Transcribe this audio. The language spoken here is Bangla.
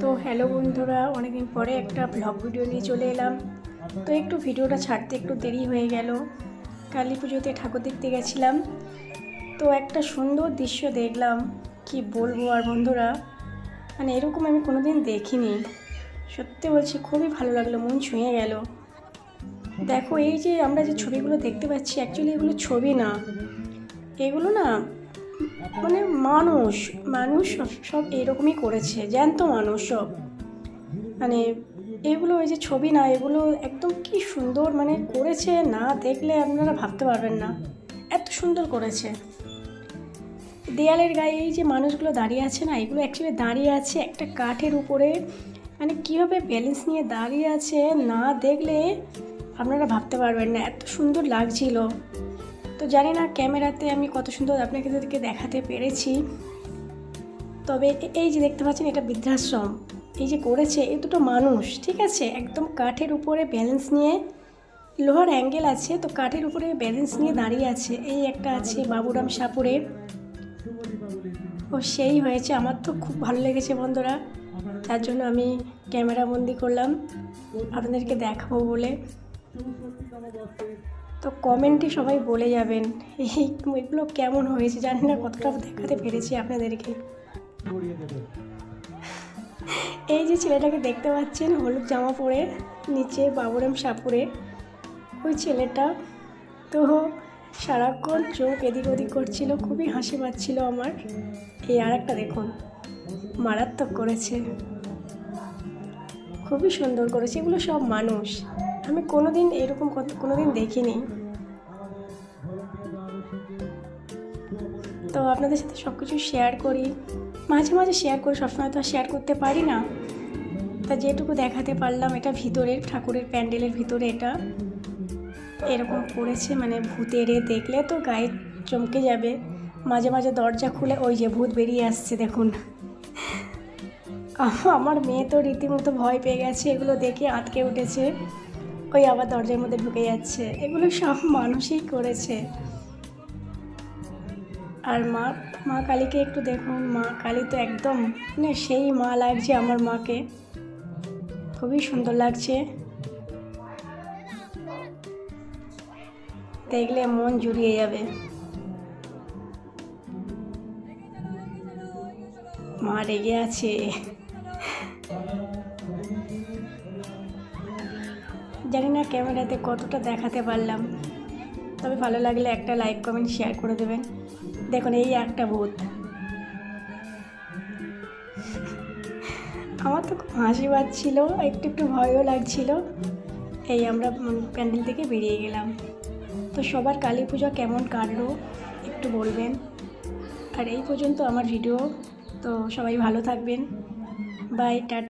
তো হ্যালো বন্ধুরা, অনেকদিন পরে একটা ব্লগ ভিডিও নিয়ে চলে এলাম। তো একটু ভিডিওটা ছাড়তে একটু দেরি হয়ে গেল। কালী পুজোতে ঠাকুর দেখতে গেছিলাম। তো একটা সুন্দর দৃশ্য দেখলাম, কি বলব আর বন্ধুরা? মানে এরকম আমি কোনোদিন দেখিনি। সত্যি বলছি, খুবই ভালো লাগল, মন ছুঁয়ে গেল। দেখো, এই যে আমরা যে ছবিগুলো দেখতে পাচ্ছি অ্যাকচুয়ালি এগুলো ছবি না। এগুলো না মানে মানুষ মানুষ সব- এরকমই করেছে, জ্যান্ত মানুষ সব। মানে এগুলো ওই যে ছবি না, এগুলো একদম কি সুন্দর মানে করেছে, না দেখলে আপনারা ভাবতে পারবেন না। এত সুন্দর করেছে। দেয়ালের গায়ে এই যে মানুষগুলো দাঁড়িয়ে আছে না, এগুলো অ্যাকচুয়ালি দাঁড়িয়ে আছে একটা কাঠের উপরে। মানে কীভাবে ব্যালেন্স নিয়ে দাঁড়িয়ে আছে না দেখলে আপনারা ভাবতে পারবেন না, এত সুন্দর লাগছিল। তো জানি না ক্যামেরাতে আমি কত সুন্দর আপনাকে আপনাদেরকে দেখাতে পেরেছি। তবে এই যে দেখতে পাচ্ছেন, এটা বৃদ্ধাশ্রম। এই যে করেছে, এ দুটো মানুষ, ঠিক আছে? একদম কাঠের উপরে ব্যালেন্স নিয়ে, লোহার অ্যাঙ্গেল আছে, তো কাঠের উপরে ব্যালেন্স নিয়ে দাঁড়িয়ে আছে। এই একটা আছে বাবুরাম সাপুরে ও সেই হয়েছে। আমার তো খুব ভালো লেগেছে বন্ধুরা। তার জন্য আমি ক্যামেরা বন্দি করলাম। আপনাদেরকে দেখাবো বলে। তো কমেন্টে সবাই বলে যাবেন, এই এগুলো কেমন হয়েছে? জানি না কতটা দেখাতে পেরেছি আপনাদেরকে। এই যে ছেলেটাকে দেখতে পাচ্ছেন, হলুদ জামা পরে, নিচে বাবুরাম সাপুরে। ওই ছেলেটা তো সারাক্ষণ চোখ এদিক ওদিক করছিল, খুবই হাসি পাচ্ছিল আমার। এই আর একটা দেখুন, মারাত্মক করেছে। খুবই সুন্দর করেছে, এগুলো সব মানুষ। আমি কোনোদিন এরকম কত- কোনোদিন দেখিনি। তো আপনাদের সাথে সব কিছু শেয়ার করি। মাঝে মাঝে শেয়ার করি, সবসময় তো আর শেয়ার করতে পারি না। তা যেটুকু দেখাতে পারলাম, এটা ভিতরের, ঠাকুরের প্যান্ডেলের ভিতরে এটা। এরকম করেছে মানে ভূতেরে দেখলে তো গায়ে চমকে যাবে। মাঝে মাঝে দরজা খুলে ওই যে ভূত বেরিয়ে আসছে, দেখুন। আমার মেয়ে তো রীতিমতো ভয় পেয়ে গেছে, এগুলো দেখে আটকে উঠেছে। ওই আবার দরজার মধ্যে ঢুকে যাচ্ছে। এগুলো সব মানুষই করেছে। আর মা মা কালীকে একটু দেখুন। মা কালী তো একদম মানে সেই মা লাগছে আমার মাকে। খুবই সুন্দর লাগছে। দেখলে মন জুড়িয়ে যাবে। মা রেগে আছে। জানি না ক্যামেরাতে কতটা দেখাতে পারলাম। তবে ভালো লাগলে একটা লাইক কমেন্ট শেয়ার করে দেবেন। দেখুন, এই একটা ভূত। আমার তো খুব হাসি পাচ্ছিল, একটু একটু ভয়ও লাগছিল। এই আমরা প্যান্ডেল থেকে বেরিয়ে গেলাম। তো সবার কালী পূজা কেমন কাটলো, একটু বলবেন। আর এই পর্যন্ত আমার ভিডিও তো সবাই ভালো থাকবেন। By tata